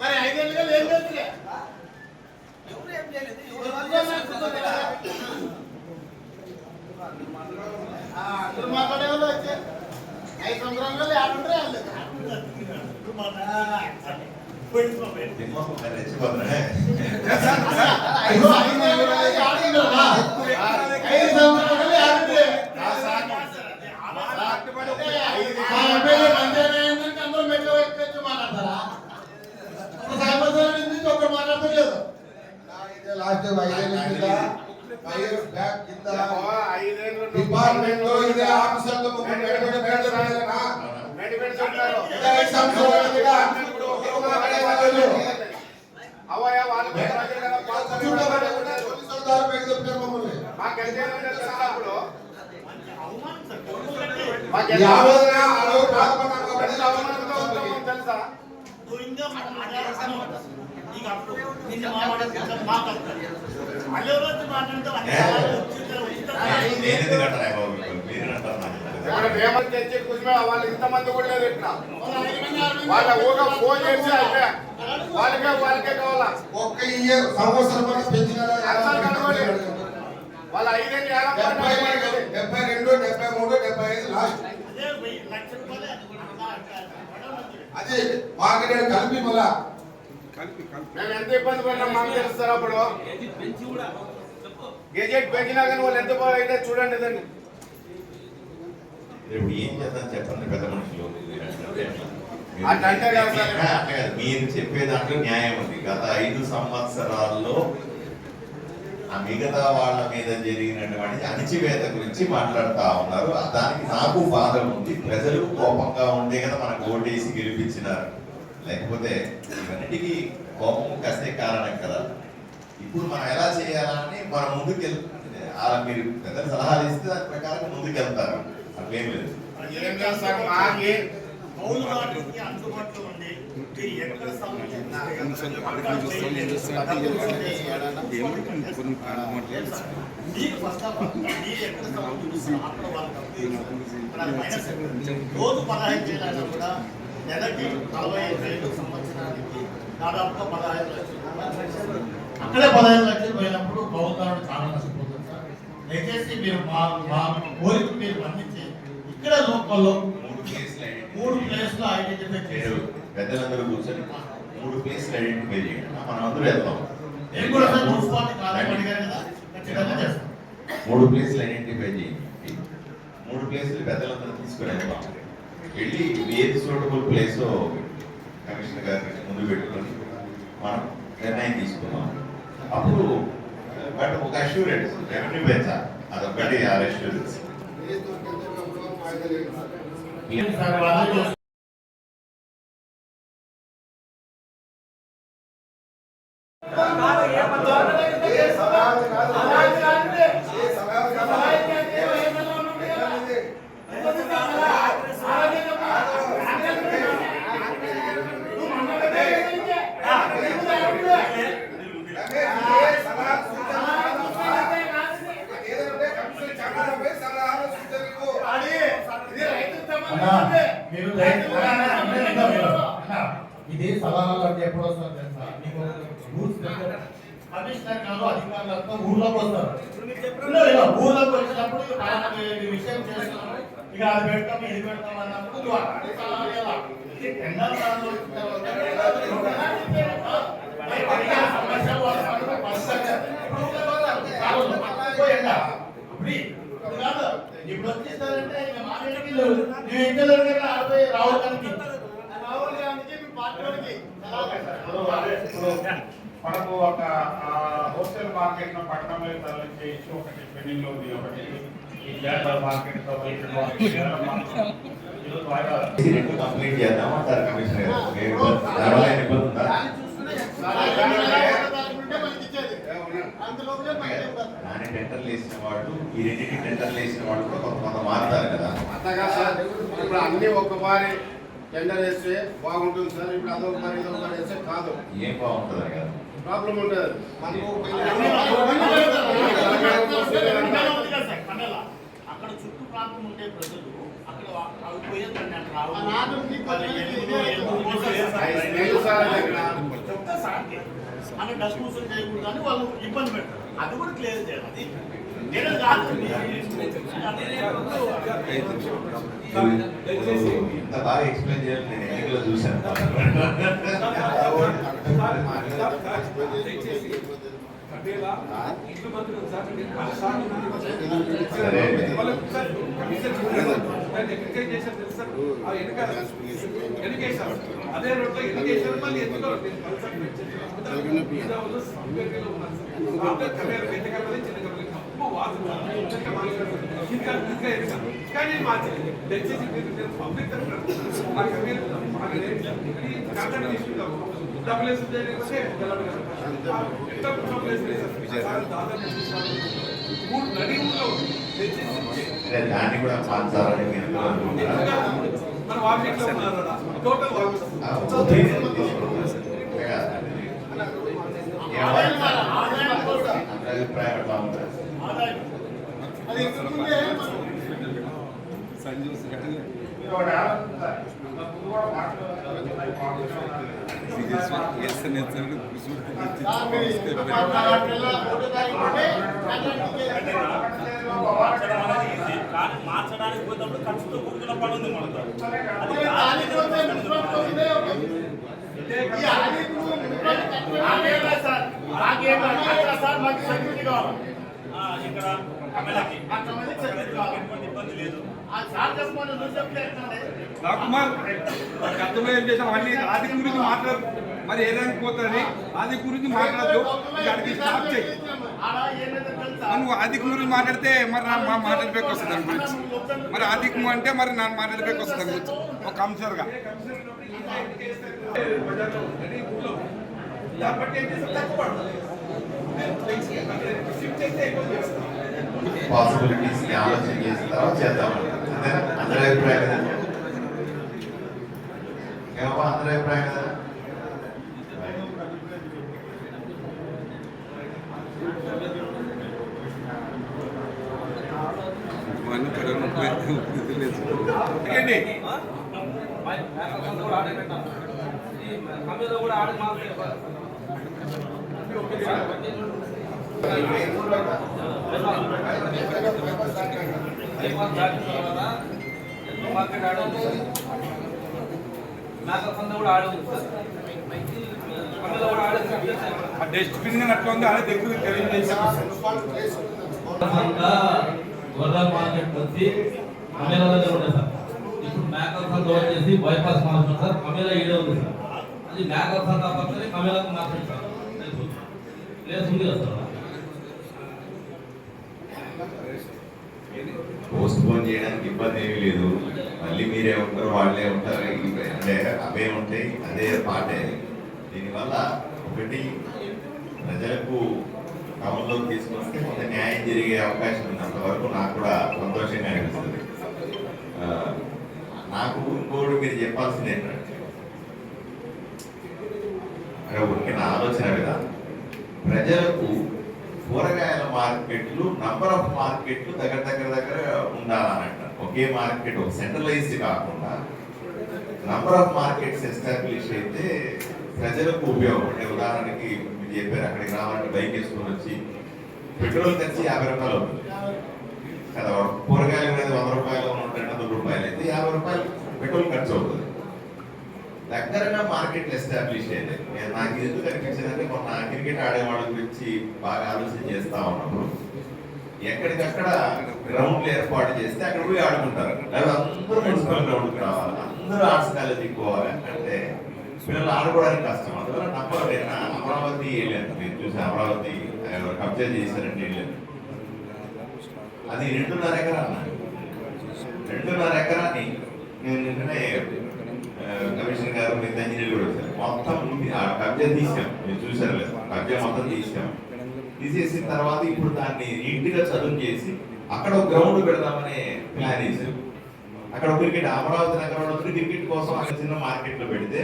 మరి ఐదేళ్ళుగా చేస్తున్నా ఎవరు ఏం చేయలేదు. అందరూ మాట్లాడే వాళ్ళు వచ్చే ఐదు సంవత్సరాలు ఆడుంటారే వాళ్ళు ఐదు ఐదు ఆడుంటారా ఐదు సంవత్సరాలు ఆడుంటే మా ఎమ్మెల్యే మంచిగానే అయిందంటే అందరూ మెట్లు ఎక్కొచ్చి మాట్లాడతారా ఒక సంవత్సరం నుంచి ఒకరు మాట్లాడలేదు లాస్ట్ ఐదేళ్ళ కింద ఫైవ్ బ్యాక్ కింద డిపార్ట్మెంట్లో ఇదే ఆఫీసర్లు ముగ్గురు మేడపేట మేడ రాలేదనా ఇదే ఐదు సంవత్సరాల కింద ఇప్పుడు ఒకరు మాట్లాడేవాళ్ళు లేరు. కూర్చుంటామని కూడా పోలీసుల ద్వారా పైకి చెప్తారు మమ్మల్ని. ఈ ఆవేదన ఆ రోజు బాధపడ్డాం కాబట్టి అవమానంగా ఉంది. ఇంకా మాట్లాడుతున్నాం నీకు అప్పుడు నిన్న మాట్లాడుతున్నాం మాట్లాడతారు మళ్ళీ ఎవరు వచ్చి మాట్లాడతారు నేనెందుకు అంటారా బాబు మీరు అంటారు నాకు. వాళ్ళు ఇంతమంది కూడా లేదు ఇట్లా వాళ్ళ ఊగా ఫోన్ చేసి అయిపోయా వాళ్ళకే వాళ్ళకే కావాలా? ఒక్క ఇయర్ సంవత్సరం వరకు పెంచినారా అర్థం కనబడి వాళ్ళ. ఐదేళ్ళు డెబ్బై రెండు డెబ్బై మూడు డెబ్బై ఐదు లాస్ట్ అదే వెయ్యి లక్ష రూపాయలే అది కూడా అది మార్కెట్ కలిపి మళ్ళా. మేము ఎంత ఇబ్బంది పడినా మాకు తెలుస్తారు అప్పుడు? గెజెట్ పెంచినా కానీ వాళ్ళు ఎంత బాగా అయితే చూడండి దాన్ని. రేపు ఏం చేద్దాం చెప్పండి పెద్ద మనుషులు అట్లా అంటే కాదు సార్. మీరు చెప్పే దాంట్లో న్యాయం ఉంది. గత ఐదు సంవత్సరాల్లో ఆ మిగతా వాళ్ళ మీద జరిగినటువంటి అణిచివేత గురించి మాట్లాడుతూ ఉన్నారు. దానికి నాకు బాధ ఉంది. ప్రజలు కోపంగా ఉండే కదా మనకు ఓటేసి గెలిపించినారు. లేకపోతే ఇవన్నిటికీ కోపం కస్తే కారణం కదా. ఇప్పుడు మనం ఎలా చేయాలని మనం ముందుకు అలా మీరు పెద్ద సలహాలు ఇస్తే దాని ప్రకారం ముందుకు వెళ్తారు అట్లేం లేదు. అందుబాటులో ఉంది మీరు ఎక్కడ మీరు ఫస్ట్ ఆఫ్ ఆల్ మీరు ఎక్కడ సంబంధించిన అక్కడ వాళ్ళకి రోజు పదహైదు వేలైనా కూడా నెలకి నలభై ఐదు వేలు సంవత్సరానికి దాదాపుగా పదహైదు లక్షలు. అక్కడే పదహైదు లక్షలు పోయినప్పుడు ప్రభుత్వం చాలా నష్టపోతుంది సార్. దయచేసి మీరు మా మా కోరిక మీరు మన్నించి ఇక్కడ లోకల్లో మూడు ప్లేస్లో ఐడెంటిఫై చేసి పెద్దలందరూ కూర్చొని మూడు ప్లేస్లు ఐడెంటిఫై చేయండి. మనం అందరూ వెళ్దాం. నేను కూడా సార్ మున్సిపాలిటీ కాలేజ్ అడిగారు కదా. ఖచ్చితంగా చేస్తాం. మూడు ప్లేస్లు ఐడెంటిఫై చేయండి. మూడు ప్లేసులు పెద్దలందరూ తీసుకుని వెళ్దాం. వెళ్ళి ఏది సూటబుల్ ప్లేస్ కమిషనర్ గారికి ముందు పెట్టుకొని మనం నిర్ణయం తీసుకుందాం. అప్పుడు బట్ ఒక అష్యూరెన్స్ రెవెన్యూ పెంచాలి అదొక్కటి ఆ అష్యూరెన్స్ మీరు ఇది సలహాలు అంటే ఎప్పుడు వస్తారు తెలుసా మీకు రూల్స్. కమిషనర్ గారు అధికారులతో ఊర్లోకి వస్తారు. ఊర్లోకి వచ్చినప్పుడు విషయం చేస్తున్నాం ఇక అది పెడతాం ఇది పెడతాం అన్నప్పుడు నువ్వు అక్కడ ఇవ్వాలి. ఇది టెండర్ సమస్య. ఇప్పుడు వచ్చేస్తారంటే ఇక మా ఇంటికి. నువ్వు ఇంటి దగ్గర రాబోయే రాహుల్ గాంధీ రాహుల్ గాంధీకి ఇప్పుడు మనకు ఒక హోల్సేల్ మార్కెట్లో పట్టణంలో తరలించే ఇష్యూ ఒకటి పెండింగ్లో ఉంది. ఒకటి ఈ గ్లాబర్ మార్కెట్ కంప్లీట్ చేద్దాం అంటారు కమిషనర్ దానివల్ల ఇబ్బంది ఉందా నాని టెండర్లు వేసిన వాళ్ళు ఈ రెండింటి టెండర్లు వేసిన వాళ్ళు కూడా కొంత మారుతారు కదా. అంతగా సార్ ఇప్పుడు అన్ని ఒక్కసారి టెండర్ వేస్తే బాగుంటుంది సార్. ఇప్పుడు అదొక పని ఇదొక పని వేస్తే కాదు. ఏం బాగుంటుంది కదా ప్రాబ్లం ఉంటుంది మనకు అక్కడ చుట్టూ ప్రాంతం ఉండే ప్రజలు అక్కడ అవి పోయేదండి అక్కడ అక్కడ డస్కూసం చేయకూడదు అని వాళ్ళు ఇబ్బంది పెడతారు. అది కూడా క్లియర్ చేయాలి. అది నేను కాదు నువ్వు ఇంత బాగా ఎక్స్ప్లెయిన్ చేయాలి నేను ఎన్నికలో చూశాను సరే అదే రోడ్లో ఎడ్యుకేషన్ మళ్ళీ ఎందుకో కానీ మార్చి దయచేసి మీరు పబ్లిక్ డబ్బులు వేస్తుంటే మూడు నడి ఊళ్ళో దయచేసి దాన్ని కూడా మార్చాలని? అందరి అభిప్రాయం. అంతకు ముందు కూడా కానీ మార్చడానికి పోయినప్పుడు ఖర్చుతో కూడుకున్న పని ఉంది మనకు ఇక్కడ కుమార్ ఆది గురించి మాట్లాడితే మరి నా మా మాట్లాడబేకి వస్తుంది దాని గురించి. మరి ఆదిక్ అంటే మరి నా మాట్లాడబేకి వస్తుంది దాని గురించి. ఒక అంశాలుగా. పాసిబిలిటీస్ని ఆలోచన చేసిన తర్వాత చేద్దాం అంతేనా అందరి అభిప్రాయం కదా ఏమమ్మా అందరి అభిప్రాయం కదా ఆ డస్ట్బిన్ అట్లా ఉంది అదే దగ్గర తెలియజేసాం సంత గొర్రెల మార్కెట్ వచ్చి కమేలా దగ్గర ఉండే సార్ ఇప్పుడు మేకల సంత వచ్చేసి బైపాస్ మార్కెట్ సార్ కమేలా ఈడే ఉంది సార్ అది మేకల సంత పక్కనే కమేలా మార్కెట్ సార్ తెలుసు ప్లేస్ ఉంది కదా సార్ చేయడానికి ఇబ్బంది ఏమీ లేదు. మళ్ళీ మీరే ఉంటారు వాళ్ళే ఉంటారు. అంటే అవే ఉంటాయి అదే పాటే. దీనివల్ల ఒకటి ప్రజలకు అమల్లోకి తీసుకొస్తే కొంత న్యాయం జరిగే అవకాశం ఉన్నంత వరకు నాకు కూడా సంతోషంగా అనిపిస్తుంది. నాకు ఇంకోటి మీరు చెప్పాల్సింది ఏంటంటే అంటే ఊరికే నా ఆలోచన విధానం ప్రజలకు కూరగాయల మార్కెట్లు నంబర్ ఆఫ్ మార్కెట్లు దగ్గర దగ్గర దగ్గర ఉండాలనంట. ఒకే మార్కెట్ ఒక సెంట్రలైజ్డ్ కాకుండా నంబర్ ఆఫ్ మార్కెట్స్ ఎస్టాబ్లిష్ అయితే ప్రజలకు ఉపయోగపడే ఉదాహరణకి మీరు చెప్పారు అక్కడికి రావాలంటే బైక్ వేసుకొని వచ్చి పెట్రోల్ ఖర్చు యాభై రూపాయలు అవుతుంది. కదా కూరగాయలు అనేది వంద రూపాయలు నూట రెండు రూపాయలు అయితే యాభై రూపాయలు పెట్రోల్ ఖర్చు అవుతుంది. దగ్గరగా మార్కెట్ ఎస్టాబ్లిష్ అయితే నేను నాకు ఎందుకు అనిపించిందంటే మొన్న క్రికెట్ ఆడేవాళ్ళ గురించి బాగా ఆలోచన చేస్తా ఉన్నప్పుడు ఎక్కడికక్కడ గ్రౌండ్లు ఏర్పాటు చేస్తే అక్కడ పోయి ఆడుకుంటారు. అందరూ మున్సిపల్ గ్రౌండ్కి రావాలి. అందరూ ఆర్ట్స్ కాలేజీకి పోవాలి అంటే పిల్లలు ఆడుకోవడానికి కష్టం. అందువల్ల నంబర్ అమరావతి వెళ్ళాను. నేను చూసి అమరావతి కబ్జా చేశారంటే వెళ్ళాను. అది రెండున్నర ఎకరా రెండున్నర ఎకరాన్ని నేను నిన్ననే కమిషనర్ గారు మిగతా ఇంజనీర్లు కూడా వచ్చారు. మొత్తం ఆ కబ్జా తీసాం మీరు చూసారు లేదు కబ్జా మొత్తం తీసాం తీసేసిన తర్వాత ఇప్పుడు దాన్ని నీట్గా చదువు చేసి అక్కడ ఒక గ్రౌండ్ పెడదామనే ప్లాన్ వేసాం అక్కడ క్రికెట్ అమరావతి నగరంలో క్రికెట్ కోసం అక్కడ చిన్న మార్కెట్లో పెడితే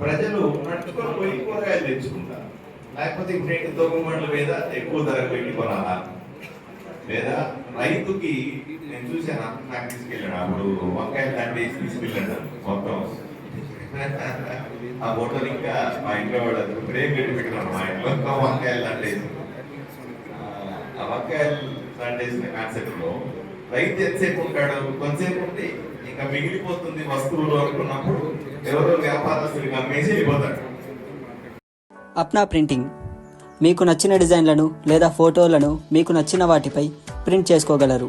ప్రజలు నడుచుకొని పోయి కూరగాయలు తెచ్చుకుంటారు. లేకపోతే ఇప్పుడు ఏంటి? దొంగమండల మీద ఎక్కువ ధర పెట్టి కొనాలా? లేదా రైతుకి నేను చూశాను నాకు తీసుకెళ్ళాడు అప్పుడు వంకాయలు దాన్ని వేసి తీసుకెళ్ళాడు మొత్తం. ఆ ఫోటోలు ఇంకా మా ఇంట్లో వాడు ఫ్రేమ్ పెట్టి పెట్టినాడు మా ఇంట్లో. ఇంకా వంకాయలు దాంట్లో వేసి. ఆ వంకాయలు దాంట్లో వేసిన కాన్సెప్ట్లో రైతు ఎంతసేపు ఉంటాడు? కొంతసేపు ఉండి ఇంకా మిగిలిపోతుంది వస్తువులు అనుకున్నప్పుడు ఎవరో వ్యాపారస్తుడికి అమ్మేసి వెళ్ళిపోతాడు అప్నా ప్రింటింగ్. మీకు నచ్చిన డిజైన్లను లేదా ఫోటోలను మీకు నచ్చిన వాటిపై ప్రింట్ చేసుకోగలరు.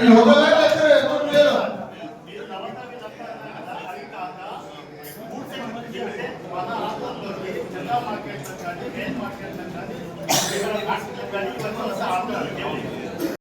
তিনি